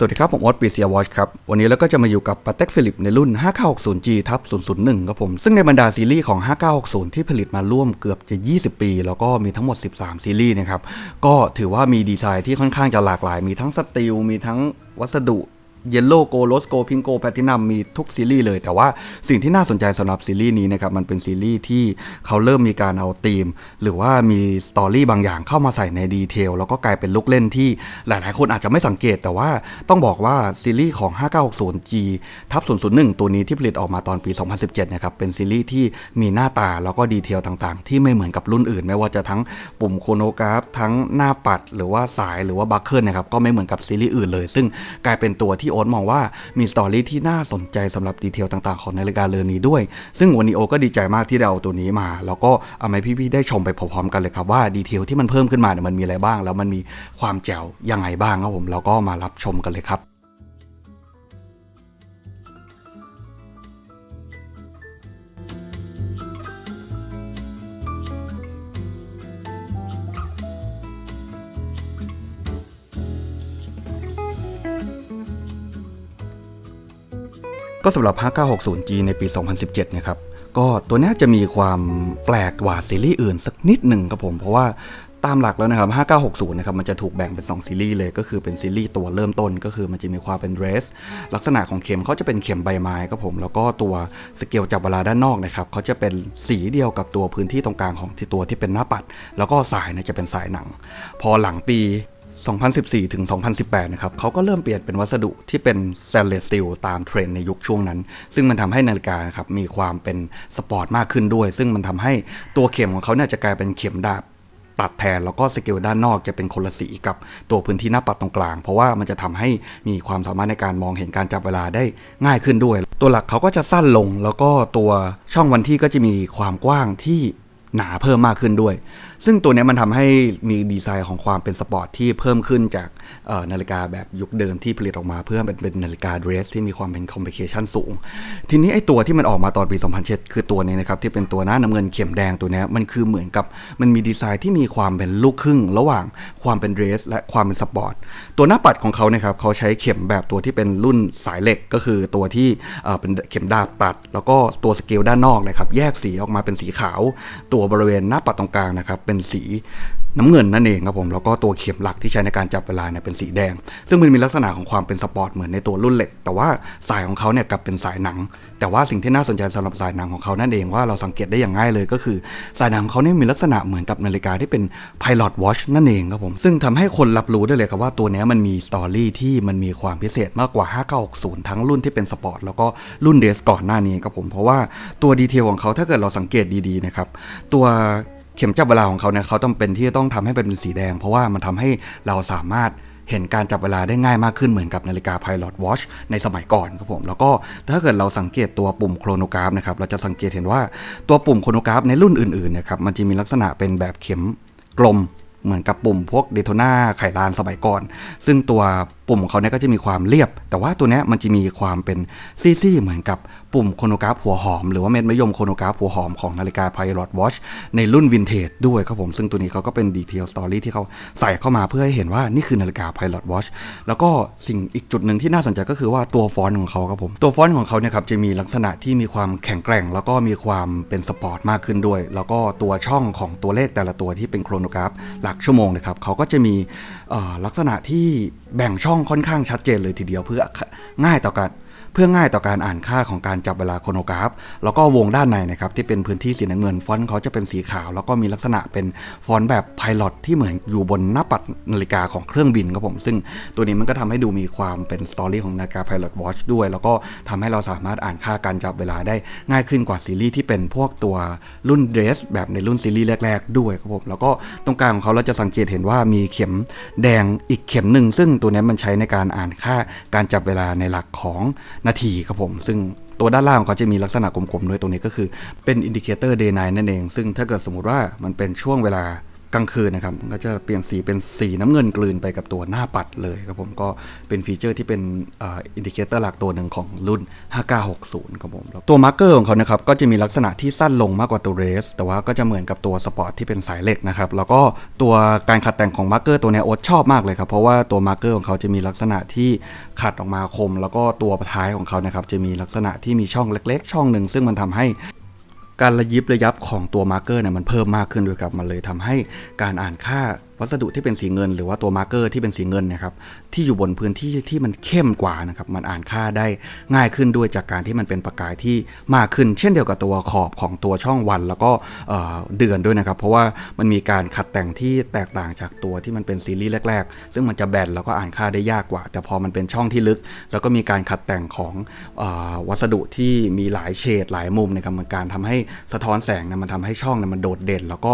สวัสดีครับ ผมออสปีเซียวอชครับ วันนี้เราก็จะมาอยู่กับปาเต็กฟิลิปในรุ่น 5960G ทับ001 ครับผม ซึ่งในบรรดาซีรีส์ของ 5960 ที่ผลิตมาร่วมเกือบจะ 20 ปี แล้วก็มีทั้งหมด 13 ซีรีส์นะครับ ก็ถือว่ามีดีไซน์ที่ค่อนข้างจะหลากหลาย มีทั้งสตีลมีทั้งวัสดุ เยลโล่โกลสโกพิงโกแพทินัมมีทุกซีรีส์เลย แต่ว่าสิ่งที่น่าสนใจสำหรับซีรีส์นี้นะครับมันเป็นซีรีส์ที่เขาเริ่มมีการเอาธีม หรือว่ามีสตอรี่บางอย่างเข้ามาใส่ในดีเทลแล้วก็กลายเป็นลูกเล่นที่หลาย ๆ คนอาจจะไม่สังเกต แต่ว่าต้องบอกว่าซีรีส์ของ 5960G ทับ001 ตัวนี้ที่ผลิตออกมาตอนปี 2017 นะครับ เป็นซีรีส์ที่มีหน้าตาแล้วก็ดีเทลต่างๆ ที่ไม่เหมือนกับรุ่นอื่น ไม่ว่าจะทั้งปุ่มโคโนกราฟ ทั้งหน้าปัด หรือว่าสายหรือว่าบัคเกิลนะครับ ก็ไม่เหมือนกับซีรีส์อื่นเลย ซึ่งกลายเป็นตัวที่โอตมองว่ามีสตอรี่ที่น่าสนใจสำหรับดีเทลต่างๆของนาฬิกาเรือนนี้ด้วย ซึ่งวันนี้โอก็ดีใจมากที่ได้เอาตัวนี้มา แล้วก็เอามาให้พี่ๆได้ชมไปพร้อมๆกันเลยครับว่าดีเทลที่มันเพิ่มขึ้นมาเนี่ยมันมีอะไรบ้าง แล้วมันมีความแจ๋วยังไงบ้างครับผมแล้วก็มารับชมกันเลยครับ ก็สำหรับ 5960G ในปี 2017 นะครับ ก็ตัวนี้จะมีความแปลกกว่าซีรีส์อื่นสักนิดหนึ่งครับผม เพราะว่าตามหลักแล้วนะครับ 5960 นะครับ มันจะถูกแบ่งเป็น 2 ซีรีส์เลย ก็คือเป็นซีรีส์ตัวเริ่มต้น ก็คือมันจะมีความเป็นเดรส ลักษณะของเข็มเขาจะเป็นเข็มใบไม้ครับผม แล้วก็ตัวสเกลจับเวลาด้านนอกนะครับเขาจะเป็นสีเดียวกับตัวพื้นที่ตรงกลางของที่ตัวที่เป็นหน้าปัด แล้วก็สายนี่ยจะเป็นสายหนัง พอหลังปี 2014 ถึง 2018 นะครับเขาก็เริ่มเปลี่ยนเป็นวัสดุที่เป็น stainless steel ตามเทรนในยุคช่วงนั้น ซึ่งมันทำให้นาฬิกาครับมีความเป็นสปอร์ตมากขึ้นด้วย ซึ่งมันทำให้ตัวเข็มของเขาเนี่ยจะกลายเป็นเข็มดาบตัดแทน แล้วก็สเกลด้านนอกจะเป็นคนละสีกับตัวพื้นที่หน้าปัดตรงกลาง เพราะว่ามันจะทำให้มีความสามารถในการมองเห็นการจับเวลาได้ง่ายขึ้นด้วย ตัวหลักเขาก็จะสั้นลง แล้วก็ตัวช่องวันที่ก็จะมีความกว้างที่ หนาเพิ่มมากขึ้นด้วย ซึ่งตัวนี้มันทำให้มีดีไซน์ของความเป็นสปอร์ตที่เพิ่มขึ้นจากนาฬิกาแบบยุคเดิมที่ผลิตออกมาเพื่อเป็นเป็นนาฬิกาเดรสที่มีความเป็นคอมพลเคชันสูง ทีนี้ไอ้ตัวที่มันออกมาตอนปี 2007 คือตัวนี้นะครับที่เป็นตัวหน้าน้ำเงินเข็มแดงตัวนี้มันคือเหมือนกับมันมีดีไซน์ที่มีความเป็นลูกครึ่ง ระหว่างความเป็นเดรส และความเป็นสปอร์ตตัวหน้าปัดของเขานะครับเขาใช้เข็มแบบตัวที่เป็นรุ่นสายเหล็กก็คือตัวที่เอ่อเป็นเข็มดาบตัด แล้วก็ตัวสเกลด้านนอกนะครับแยกสีออกมาเป็นสีขาวตัวัวบริเวณหน้าปัดตรงกลางนะครับ เป็นสีน้ำเงินนั่นเองครับผมแล้วก็ตัวเข็มหลักที่ใช้ในการจับเวลาเนี่ยเป็นสีแดง ซึ่งมันมีลักษณะของความเป็นสปอร์ตเหมือนในตัวรุ่นเหล็ก แต่ว่าสายของเขาเนี่ยกลับเป็นสายหนัง แต่ว่าสิ่งที่น่าสนใจสำหรับสายหนังของเขานั่นเองว่าเราสังเกตได้อย่างง่ายเลยก็คือ สายหนังของเขาเนี่ยมีลักษณะเหมือนกับนาฬิกาที่เป็น Pilot Watch นั่นเองครับผมซึ่งทำให้คนรับรู้ได้เลยครับว่าตัวนี้มันมีสตอรี่ที่มันมีความพิเศษมากกว่า 5960 ทั้งรุ่นที่เป็นสปอร์ตแล้วก็รุ่นเดสก่อนหน้านี้ครับผมเพราะว่าตัวดีเทลของเขาถ้าเกิดเราสังเกตดีๆนะครับตัว เข็มจับเวลาของเขาเนี่ยเขาต้องเป็นที่จะต้องทำให้เป็นสีแดง เพราะว่ามันทำให้เราสามารถเห็นการจับเวลาได้ง่ายมากขึ้นเหมือนกับนาฬิกา Pilot Watch ในสมัยก่อนครับผม แล้วก็ถ้าเกิดเราสังเกตตัวปุ่มโครโนกราฟนะครับ เราจะสังเกตเห็นว่าตัวปุ่มโครโนกราฟในรุ่นอื่นๆเนะครับ มันจะมีลักษณะเป็นแบบเข็มกลมเหมือนกับปุ่มพวกเดโทนาไขลานสมัยก่อน ซึ่งตัว ปุ่มของเขาเนี่ยก็จะมีความเรียบ แต่ว่าตัวเนี้ยมันจะมีความเป็นซี่ๆเหมือนกับปุ่มโครโนกราฟหัวหอม หรือว่าเม็ดมะยมโครโนกราฟหัวหอมของนาฬิกา Pilot Watch ในรุ่นวินเทจด้วยครับผมซึ่งตัวนี้เขาก็เป็นดีเทลสตอรี่ที่เขาใส่เข้ามาเพื่อให้เห็นว่านี่คือนาฬิกา Pilot Watch แล้วก็สิ่งอีกจุดหนึ่งที่น่าสนใจก็คือว่าตัวฟอนต์ของเขาครับผมตัวฟอนต์ของเขาเนี่ยครับจะมีลักษณะที่มีความแข็งแกร่ง แล้วก็มีความเป็นสปอร์ตมากขึ้นด้วย แล้วก็ตัวช่องของตัวเลขแต่ละตัวที่เป็นโครโนกราฟหลักชั่วโมงนะครับเขาก็จะมีลักษณะที่แบ่งช่องค่อนข้างชัดเจนเลยทีเดียวเพื่อง่ายต่อการ เพื่อง่ายต่อการอ่านค่าของการจับเวลาโครโนกราฟ แล้วก็วงด้านในนะครับที่เป็นพื้นที่สีน้ำเงินฟอนต์เขาจะเป็นสีขาว แล้วก็มีลักษณะเป็นฟอนต์แบบไพลอตที่เหมือนอยู่บนหน้าปัดนาฬิกาของเครื่องบินครับผม ซึ่งตัวนี้มันก็ทำให้ดูมีความเป็นสตอรี่ของนาฬิกา Pilot Watch ด้วย แล้วก็ทำให้เราสามารถอ่านค่าการจับเวลาได้ง่ายขึ้นกว่าซีรีส์ที่เป็นพวกตัวรุ่นเดรสแบบในรุ่นซีรีส์แรก ๆ ด้วยครับผมแล้วก็ตรงกลางของเขาเราจะสังเกตเห็นว่ามีเข็มแดงอีกเข็มหนึ่งซึ่งตัวนี้มันใช้ในการอ่านค่าการจับเวลาในหลักของนาทีครับผม ซึ่งตัวด้านล่างของเขาจะมีลักษณะกลมๆด้วยตรงนี้ก็คือเป็นอินดิเคเตอร์ day night นั่นเอง ซึ่งถ้าเกิดสมมติว่ามันเป็นช่วงเวลา กลางคืนนะครับก็จะเปลี่ยนสีเป็นสีน้ำเงินกลืนไปกับตัวหน้าปัดเลยครับผมก็เป็นฟีเจอร์ที่เป็นอินดิเคเตอร์หลักตัวหนึ่งของรุ่น 5960 ครับผมตัวมาร์กเกอร์ของเขานะครับก็จะมีลักษณะที่สั้นลงมากกว่าตัวเรส แต่ว่าก็จะเหมือนกับตัวสปอร์ตที่เป็นสายเหล็กนะครับแล้วก็ตัวการขัดแต่งของมาร์กเกอร์ตัวนี้โอ๊ตชอบมากเลยครับเพราะว่าตัวมาร์กเกอร์ของเขาจะมีลักษณะที่ขัดออกมาคม แล้วก็ตัวท้ายของเขานะครับจะมีลักษณะที่มีช่องเล็ก ๆ ช่องหนึ่งซึ่งมันทำให้ การระยิบระยับของตัวมาร์เกอร์เนี่ยมันเพิ่มมากขึ้นด้วยครับมันเลยทำให้การอ่านค่า วัสดุที่เป็นสีเงิน หรือว่าตัวมาร์เกอร์ที่เป็นสีเงินนะครับที่อยู่บนพื้นที่ที่มันเข้มกว่านะครับมันอ่านค่าได้ง่ายขึ้นด้วยจากการที่มันเป็นประกายที่มากขึ้น เช่นเดียวกับตัวขอบของตัวช่องวัน แล้วก็เอ่อเดือนด้วยนะครับ เพราะว่ามันมีการขัดแต่งที่แตกต่างจากตัวที่มันเป็นซีรีส์แรก ๆ ซึ่งมันจะแบนแล้วก็อ่านค่าได้ยากกว่า แต่พอมันเป็นช่องที่ลึก แล้วก็มีการขัดแต่งของอวัสดุที่มีหลายเฉดหลายมุมนะครับมันการทำให้สะท้อนแสงนะมันทำให้ช่องนะมันโดดเด่น แล้วก็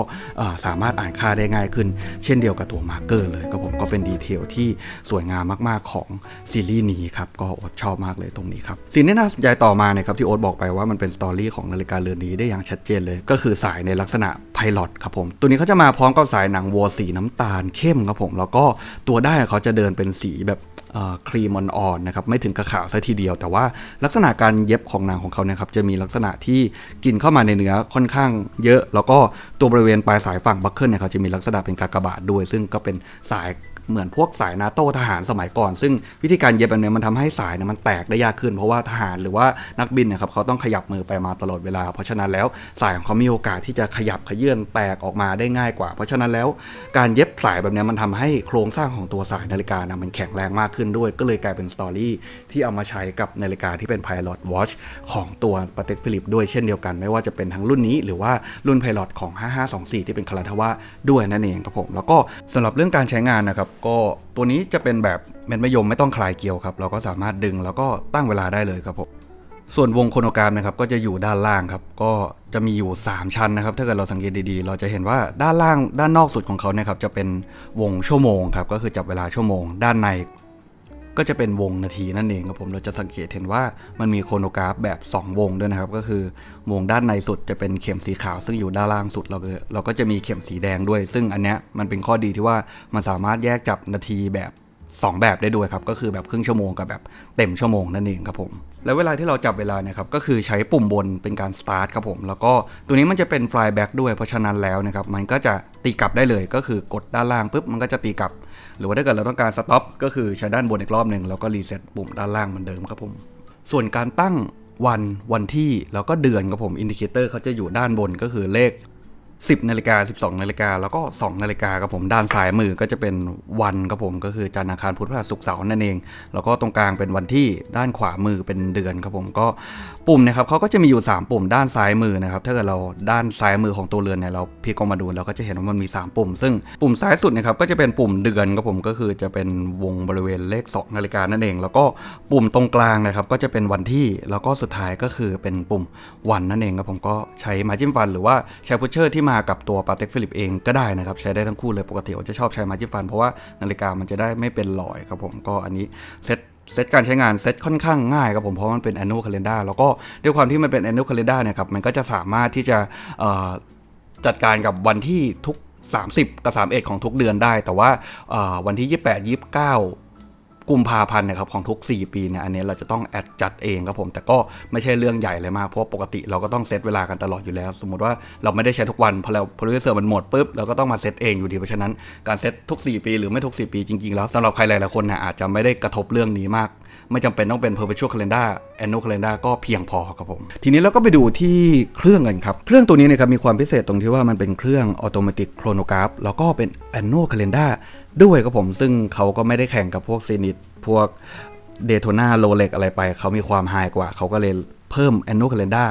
สามารถอ่านค่าได้ง่ายขึ้นเช่นเดียวกับตัวมาร์เกอร์เลยก็ผมก็เป็นดีเทลที่สวยงามมากๆของซีรีส์นี้ครับก็อดชอบมากเลยตรงนี้ครับสิ่งที่น่าสนใจต่อมาเนี่ยครับที่โอ๊ตบอกไปว่ามันเป็นสตอรี่ของนาฬิกาเรือนนี้ได้อย่างชัดเจนเลย ก็คือสายในลักษณะไพลอตครับผมตัวนี้เขาจะมาพร้อมกับสายหนังวัวสีน้ำตาลเข้มครับผมแล้วก็ตัวได้เขาจะเดินเป็นสีแบบ ครีมอ่อนๆนะครับไม่ถึงกระขาวซะทีเดียว แต่ว่าลักษณะการเย็บของหนังของเขาเนี่ยครับจะมีลักษณะที่กินเข้ามาในเนื้อค่อนข้างเยอะ แล้วก็ตัวบริเวณปลายสายฝั่งบัคเกิลเนี่ยเขาจะมีลักษณะเป็นกากบาทด้วย ซึ่งก็เป็นสาย เหมือนพวกสายนาโต้ทหารสมัยก่อน ซึ่งวิธีการเย็บแบบนี้มันทำให้สายเนี่ยมันแตกได้ยากขึ้น เพราะว่าทหารหรือว่านักบินนะครับเขาต้องขยับมือไปมาตลอดเวลา เพราะฉะนั้นแล้วสายของเขามีโอกาสที่จะขยับขยื่นแตกออกมาได้ง่ายกว่า เพราะฉะนั้นแล้วการเย็บสายแบบนี้มันทำให้โครงสร้างของตัวสายนาฬิกานะมันแข็งแรงมากขึ้นด้วย ก็เลยกลายเป็นสตอรี่ที่เอามาใช้กับนาฬิกาที่เป็น Pilot Watch ของตัวปาเต็กฟิลิปด้วยเช่นเดียวกัน ไม่ว่าจะเป็นทั้งรุ่นนี้ หรือว่ารุ่น Pilot ของ 5524 ที่เป็นคาราทาวะด้วยนั่นเองครับผม แล้วก็สำหรับเรื่องการใช้งานนะครับก็ตัวนี้จะเป็นแบบเม็ดมะยมไม่ต้องคลายเกลียวครับ เราก็สามารถดึงแล้วก็ตั้งเวลาได้เลยครับผมส่วนวงโครโนกรามนะครับก็จะอยู่ด้านล่างครับ ก็จะมีอยู่ 3 ชั้นนะครับ ถ้าเกิดเราสังเกตดีๆ เราจะเห็นว่าด้านล่างด้านนอกสุดของเขาเนี่ยครับจะเป็นวงชั่วโมงครับก็คือจับเวลาชั่วโมง ด้านใน ก็จะเป็นวงนาทีนั่นเองครับผมเราจะสังเกตเห็นว่ามันมีโครโนกราฟแบบ 2 วงด้วยนะครับ ก็คือวงด้านในสุดจะเป็นเข็มสีขาว ซึ่งอยู่ด้านล่างสุดเราเราก็จะมีเข็มสีแดงด้วย ซึ่งอันเนี้ยมันเป็นข้อดีที่ว่ามันสามารถแยกจับนาทีแบบ 2 แบบได้ด้วยครับ ก็คือแบบครึ่งชั่วโมงกับแบบเต็มชั่วโมงนั่นเองครับผมแล้วเวลาที่เราจับเวลาเนี่ยครับก็คือใช้ปุ่มบนเป็นการสตาร์ทครับผม แล้วก็ตัวนี้มันจะเป็น fly back ด้วยเพราะฉะนั้นแล้วนะครับมันก็จะตีกลับได้เลยก็คือกดด้านล่างปุ๊บมันก็จะตีกลับ หรือว่าถ้าเกิดเราต้องการสต็อปก็คือใช้ด้านบนอีกรอบหนึ่งแล้วก็รีเซ็ตปุ่มด้านล่างเหมือนเดิมครับผม ส่วนการตั้งวันวันที่แล้วก็เดือนครับผมอินดิเคเตอร์เขาจะอยู่ด้านบนก็คือเลข 10นาฬิกา12นาฬิกาแล้วก็ 2นาฬิกาครับผมด้านซ้ายมือก็จะเป็นวันครับผมก็คือจันทร์อังคารพุธพฤหัสศุกร์เสาร์นั่นเอง แล้วก็ตรงกลางเป็นวันที่ด้านขวามือเป็นเดือนครับผมก็ปุ่มเนะครับเขาก็จะมีอยู่ 3 ปุ่มด้านซ้ายมือนะครับถ้าเกิดเราด้านซ้ายมือของตัวเรือนเนี่ยเราพลิกออกมาดูเราก็จะเห็นว่ามันมี 3 ปุ่ม ซึ่งปุ่มซ้ายสุดนะครับก็จะเป็นปุ่มเดือนครับผมก็คือจะเป็นวงบริเวณเลข 2 นาฬิกานั่นเอง แล้วก็ปุ่มตรงกลางนะครับก็จะเป็นวันที่แล้วก็สุดท้ายก็คือเป็นปุ่มวันนั่นเองครับผมก็ใช้มาจิ้มฟันหรือว่าใช้พุชเชอร์ที่มากับตัวปาเต็กฟิลิปเองก็ได้นะครับ ใช้ได้ทั้งคู่เลยปกติผมจะชอบใช้มาจิฟัน เพราะว่านาฬิกามันจะได้ไม่เป็นรอยครับผมก็อันนี้เซ็ตเซตการใช้งานเซตค่อนข้างง่ายครับผมเพราะมันเป็น annual calendar แล้วก็ด้วยความที่มันเป็น annual calendar เนี่ยครับมันก็จะสามารถที่จะจัดการกับวันที่ทุก 30 กับ 31 ของทุกเดือนได้ แต่ว่าเอ่อวันที่ 28 29 กุมภาพันธ์นะครับของทุก 4 ปีเนี่ยอันนี้เราจะต้องแอดจัดเองครับผมแต่ก็ไม่ใช่เรื่องใหญ่เลยมากเพราะปกติเราก็ต้องเซตเวลากันตลอดอยู่แล้ว สมมติว่าเราไม่ได้ใช้ทุกวันพอเราพอเราเซอร์มันหมดปุ๊บเราก็ต้องมาเซตเองอยู่ดีเพราะฉะนั้นการเซตทุก 4 ปี หรือไม่ทุก 4 ปีจริงๆแล้วสำหรับใครหลายๆคนเนี่ยอาจจะไม่ได้กระทบเรื่องนี้มาก ไม่จำเป็นต้องเป็น perpetual calendar annual calendar ก็เพียงพอครับผม ทีนี้เราก็ไปดูที่เครื่องกันครับ เครื่องตัวนี้นะครับมีความพิเศษตรงที่ว่ามันเป็นเครื่อง automatic chronograph แล้วก็เป็น annual calendar ด้วยครับผมซึ่งเขาก็ไม่ได้แข่งกับพวก Zenith พวกเดโทนาโรเล็กอะไรไป เขามีความไฮกว่า เขาก็เลยเพิ่ม annual calendar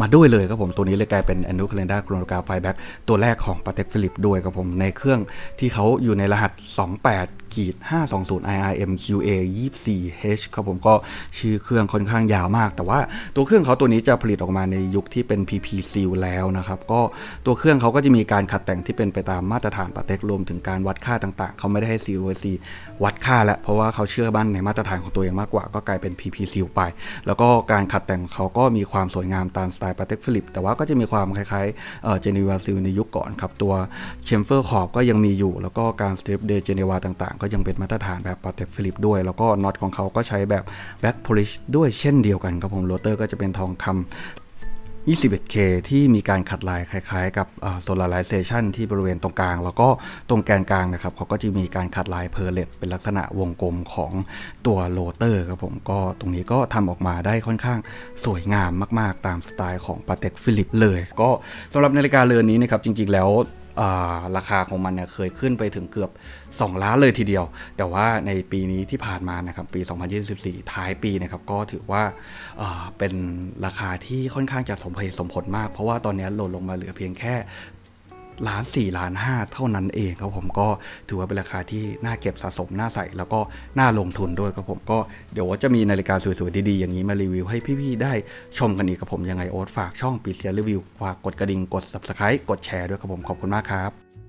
มาด้วยเลยครับผมตัวนี้เลยกลายเป็น annual calendar chronograph flyback ตัวแรกของ Patek Philippe ด้วยครับผมในเครื่องที่เขาอยู่ในรหัส 28ขีด520 IRM QA 24H ครับผมก็ชื่อเครื่องค่อนข้างยาวมาก แต่ว่าตัวเครื่องเขาตัวนี้จะผลิตออกมาในยุคที่เป็น PP Seal แล้วนะครับ ก็ตัวเครื่องเขาก็จะมีการขัดแต่งที่เป็นไปตามมาตรฐานปาเต็กรวมถึงการวัดค่าต่างๆ เขาไม่ได้ให้ COC วัดค่าแล้วเพราะว่าเขาเชื่อมั่นในมาตรฐานของตัวเองมากกว่า ก็กลายเป็น PP Seal ไป แล้วก็การขัดแต่งของเขาก็มีความสวยงามตามสไตตล์ปาเต็กฟิลิปแต่ว่าก็จะมีความคล้ายๆเจนีวาซิลในยุคก่อนครับ ตัวเชมเฟอร์ขอบก็ยังมีอยู่ แล้วก็การสตริปเดเจนีวาต่างๆ ก็ยังเป็นมาตรฐานแบบปาเต็กฟิลิปด้วย แล้วก็น็อตของเขาก็ใช้แบบแบ็กโพลิชด้วยเช่นเดียวกันครับผมโรเตอร์ก็จะเป็นทองคำ 21K ที่มีการขัดลายคล้ายๆ กับโซลาไรเซชันที่บริเวณตรงกลาง แล้วก็ตรงแกนกลางนะครับเขาก็จะมีการขัดลายเพอร์เลตเป็นลักษณะวงกลมของตัวโรเตอร์ครับผมก็ตรงนี้ก็ทำออกมาได้ค่อนข้างสวยงามมากๆ ตามสไตล์ของปาเต็กฟิลิปเลย ก็สำหรับนาฬิกาเรือนนี้นะครับจริงๆแล้ว ราคาของมันเนี่ยเคยขึ้นไปถึงเกือบ 2 ล้านเลยทีเดียว แต่ว่าในปีนี้ที่ผ่านมานะครับปี 2024 ท้ายปีนะครับก็ถือว่าอ่าเป็นราคาที่ค่อนข้างจะสมเหตุสมผลมาก เพราะว่าตอนนี้ลดลงมาเหลือเพียงแค่ ล้านสี่ล้านห้าเท่านั้นเองครับผมก็ถือว่าเป็นราคาที่น่าเก็บสะสมน่าใส่แล้วก็น่าลงทุนด้วยครับผมก็เดี๋ยวจะมีนาฬิกาสวยๆดีๆอย่างนี้มารีวิวให้พี่ๆได้ชมกันอีกครับผมยังไงโอ๊ตฝากช่องปีเซียรีวิวฝากกดกระดิ่งกด subscribe กดแชร์ด้วยครับผมขอบคุณมากครับ